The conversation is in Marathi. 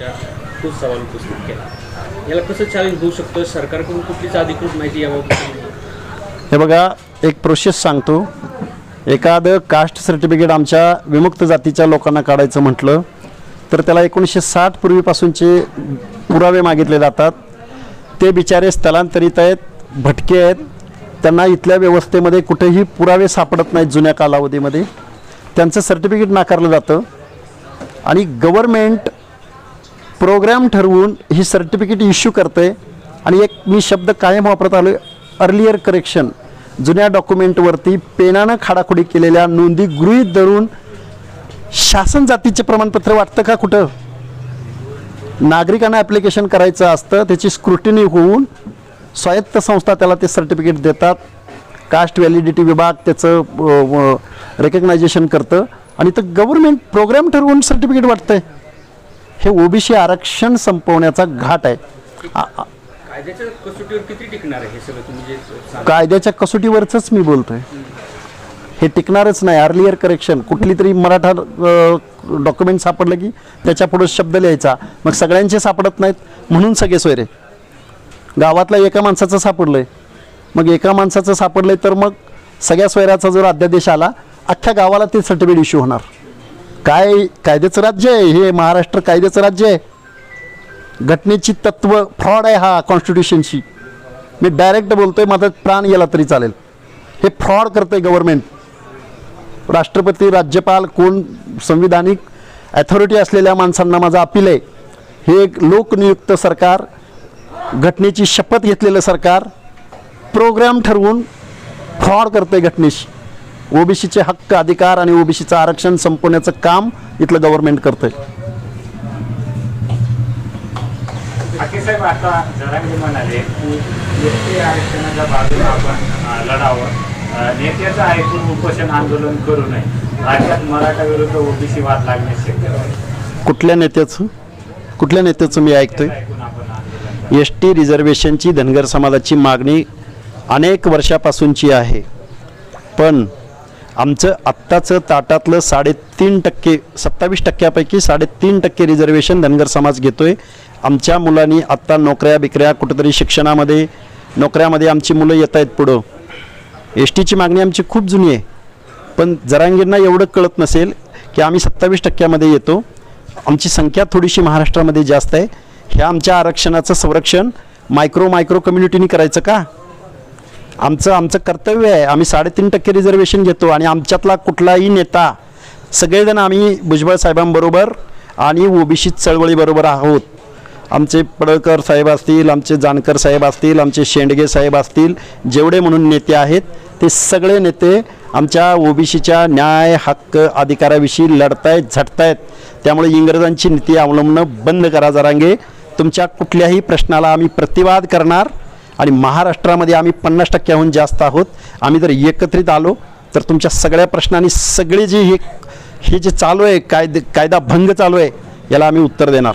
त्या खूप सवाल उपस्थित केला. याला कसं चॅलेंज होऊ शकतं? सरकारकडून कुठलीच अधिकृत माहिती याबाबत हे बघा एक प्रोसेस सांगतो. एखादं कास्ट सर्टिफिकेट आमच्या विमुक्त जातीच्या लोकांना काढायचं म्हटलं तर त्याला एकोणीसशे साठ पूर्वीपासूनचे पुरावे मागितले जातात. ते बिचारे स्थलांतरित आहेत भटके आहेत. त्यांना इथल्या व्यवस्थेमध्ये कुठेही पुरावे सापडत नाहीत जुन्या कालावधीमध्ये. त्यांचं सर्टिफिकेट नाकारलं जातं. आणि गव्हर्मेंट प्रोग्राम ठरवून ही सर्टिफिकेट इश्यू करते आणि एक मी शब्द कायम वापरत आलो अर्लियर करेक्शन जुन्या डॉक्युमेंटवरती पेनानं खाडाखोडी केलेल्या नोंदी गृहीत धरून शासन जातीचे प्रमाणपत्र वाटतं का कुठं? नागरिकांना ॲप्लिकेशन करायचं असतं त्याची स्क्रुटिनी होऊन स्वायत्त संस्था त्याला ते सर्टिफिकेट देतात. कास्ट व्हॅलिडिटी विभाग त्याचं रेकग्नायझेशन करतं. आणि तर गव्हर्मेंट प्रोग्राम ठरवून सर्टिफिकेट वाटतं आहे हे ओबीसी आरक्षण संपवण्याचा घाट आहे. हे कायद्याच्या कसोटीवरच मी बोलतोय. हे टिकणारच नाही. अर्लियर करेक्शन कुठली तरी मराठा डॉक्युमेंट सापडलं की त्याच्या पुढे शब्द लिहायचा. मग सगळ्यांचे सापडत नाहीत. म्हणून सगळे सोयरे. गावातल्या एका माणसाचं सापडलंय. मग एका माणसाचं सापडलंय तर मग सगळ्या सोयऱ्याचा जर अध्यादेश आला अख्ख्या गावाला ते सर्टिफिकेट इश्यू होणार. काय कायद्याचं राज्य आहे? हे महाराष्ट्र कायद्याचं राज्य आहे. घटनेची तत्व फ्रॉड आहे हा कॉन्स्टिट्यूशनशी मी डायरेक्ट बोलतोय माझा प्राण गेला तरी चालेल. हे फ्रॉड आहे गव्हर्नमेंट राष्ट्रपती राज्यपाल कोण संविधानिक ॲथॉरिटी असलेल्या माणसांना माझा अपील आहे. हे एक लोकनियुक्त सरकार घटनेची शपथ घेतलेलं सरकार प्रोग्राम ठरवून फ्रॉड आहे घटनेशी. ओबीसीचे हक्क अधिकार आणि ओबीसीचं आरक्षण संपवण्याचं काम इथलं गव्हर्नमेंट करतंय. बाकी साहेब आता जरांगे म्हणाले की एसटी आरक्षणाच्या बाजूला आपण अं, लढावं. अं, नेत्याचं ऐकून उपोषण आंदोलन करू नये. राज्यात मराठा विरुद्ध ओबीसी वाद लागण्याची शक्यता आहे कुठल्या नेत्याचं? कुठल्या नेत्याचं मी ऐकतोय. एस टी रिझर्वेशनची धनगर समाजाची मागणी अनेक वर्षापासूनची आहे. पण आमचं आत्ताचं ताटातलं साडेतीन टक्के सत्तावीस टक्क्यापैकी साडेतीन टक्के रिझर्वेशन धनगर समाज घेतो आहे आमच्या मुलांनी आत्ता नोकऱ्या बिकऱ्या कुठंतरी शिक्षणामध्ये नोकऱ्यामध्ये आमची मुलं येत आहेत पुढं. एस टीची मागणी आमची खूप जुनी आहे. पण जरांगींना एवढं कळत नसेल की आम्ही सत्तावीस टक्क्यामध्ये येतो. आमची संख्या थोडीशी महाराष्ट्रामध्ये जास्त आहे. ह्या आमच्या आरक्षणाचं संरक्षण मायक्रो मायक्रो कम्युनिटीनी करायचं का? आमचं आमचं कर्तव्य आहे. आम्ही साडेतीन टक्के रिझर्वेशन घेतो आणि आमच्यातला कुठलाही नेता सगळेजण आम्ही भुजबळ साहेबांबरोबर आणि ओबीसी चळवळीबरोबर आहोत. आमचे पडळकर साहेब असतील आमचे जानकर साहेब असतील आमचे शेंडगे साहेब असतील जेवढे म्हणून नेते आहेत ते सगळे नेते आमच्या ओबीसीच्या न्याय हक्क अधिकाराविषयी लढतायत झटतायत. त्यामुळे इंग्रजांची नीती अवलंबणं बंद करा जरांगे. तुमच्या कुठल्याही प्रश्नाला आम्ही प्रतिवाद करणार आणि महाराष्ट्रामध्ये आम्ही पन्नास टक्क्याहून जास्त आहोत. आम्ही जर एकत्रित आलो तर तुमच्या सगळ्या प्रश्नांनी सगळी जी हे हे जे चालू आहे कायदे कायदा भंग चालू आहे याला आम्ही उत्तर देणार.